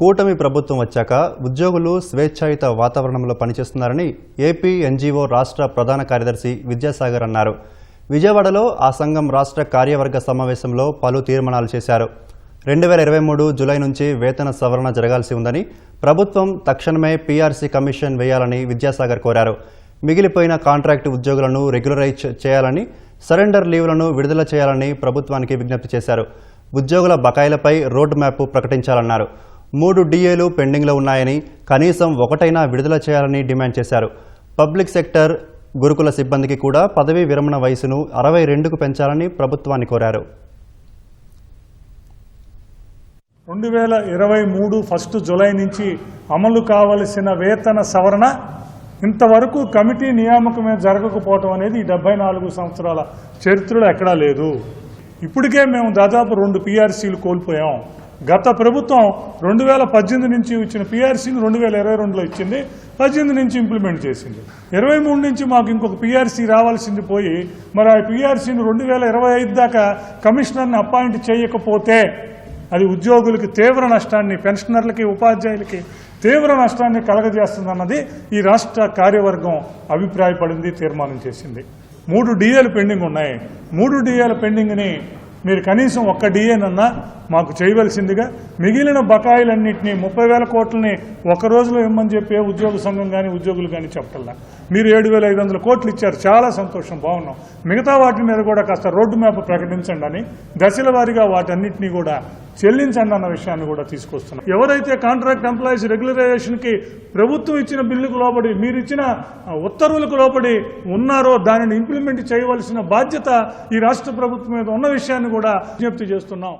కూటమి ప్రభుత్వం వచ్చాక ఉద్యోగులు స్వేచ్ఛాయుత వాతావరణంలో పనిచేస్తున్నారని ఏపీ ఎన్జీఓ రాష్ట్ర ప్రధాన కార్యదర్శి విద్యాసాగర్ అన్నారు. విజయవాడలో ఆ సంఘం రాష్ట్ర కార్యవర్గ సమావేశంలో పలు తీర్మానాలు చేశారు. రెండు వేల ఇరవై మూడు జులై నుంచి వేతన సవరణ జరగాల్సి ఉందని ప్రభుత్వం తక్షణమే పీఆర్సీ కమిషన్ వేయాలని విద్యాసాగర్ కోరారు. మిగిలిపోయిన కాంట్రాక్టు ఉద్యోగులను రెగ్యులరైజ్ చేయాలని సరెండర్ లీవ్లను విడుదల చేయాలని ప్రభుత్వానికి విజ్ఞప్తి చేశారు. ఉద్యోగుల బకాయిలపై రోడ్ మ్యాప్ ప్రకటించాలన్నారు. మూడు డిఏలు పెండింగ్లో ఉన్నాయని కనీసం ఒకటైనా విడుదల చేయాలని డిమాండ్ చేశారు. పబ్లిక్ సెక్టర్ గురుకుల సిబ్బందికి కూడా పదవీ విరమణ వయసును అరవై రెండుకు పెంచాలని ప్రభుత్వాన్ని కోరారు. రెండు వేల ఇరవై మూడు ఫస్ట్ జులై నుంచి అమలు కావలసిన వేతన సవరణ ఇంతవరకు కమిటీ నియామకమే జరగకపోవటం అనేది ఈ డెబ్బై నాలుగు సంవత్సరాల చరిత్రలో ఎక్కడా లేదు. ఇప్పటికే మేము దాదాపు రెండు పిఆర్సీలు కోల్పోయాం. గత ప్రభుత్వం రెండు వేల పద్దెనిమిది నుంచి ఇచ్చిన పిఆర్సీని రెండు వేల ఇరవై రెండులో ఇచ్చింది పద్దెనిమిది నుంచి ఇంప్లిమెంట్ చేసింది. ఇరవై మూడు నుంచి మాకు ఇంకొక పీఆర్సీ రావాల్సింది పోయి మరి ఆ పిఆర్సీని రెండు వేల ఇరవై ఐదు దాకా కమిషనర్ని అపాయింట్ చేయకపోతే అది ఉద్యోగులకి తీవ్ర నష్టాన్ని పెన్షనర్లకి ఉపాధ్యాయులకి తీవ్ర నష్టాన్ని కలగజేస్తుందన్నది ఈ రాష్ట్ర కార్యవర్గం అభిప్రాయపడింది తీర్మానం చేసింది. మూడు డిఏలు పెండింగ్ ఉన్నాయి. మూడు డిఏల పెండింగ్ని మీరు కనీసం ఒక్క డిఏనన్నా మాకు చేయవలసిందిగా మిగిలిన బకాయిలన్నింటినీ ముప్పై వేల కోట్లని ఒక రోజులో ఇమ్మని చెప్పి ఉద్యోగ సంఘం కానీ ఉద్యోగులు కానీ చెప్పటల్లా మీరు ఏడు వేల ఐదు వందల కోట్లు ఇచ్చారు. చాలా సంతోషం. బాగున్నాం. మిగతా వాటి మీద కూడా కాస్త రోడ్డు మ్యాప్ ప్రకటించండి అని దశల వారీగా వాటన్నిటినీ కూడా చెల్లించండి అన్న విషయాన్ని కూడా తీసుకొస్తున్నాం. ఎవరైతే కాంట్రాక్ట్ ఎంప్లాయీస్ రెగ్యులరైజేషన్కి ప్రభుత్వం ఇచ్చిన బిల్లుకు లోబడి మీరు ఇచ్చిన ఉత్తర్వులకు లోబడి ఉన్నారో దానిని ఇంప్లిమెంట్ చేయవలసిన బాధ్యత ఈ రాష్ట్ర ప్రభుత్వం మీద ఉన్న విషయాన్ని కూడా విజ్ఞప్తి చేస్తున్నాం.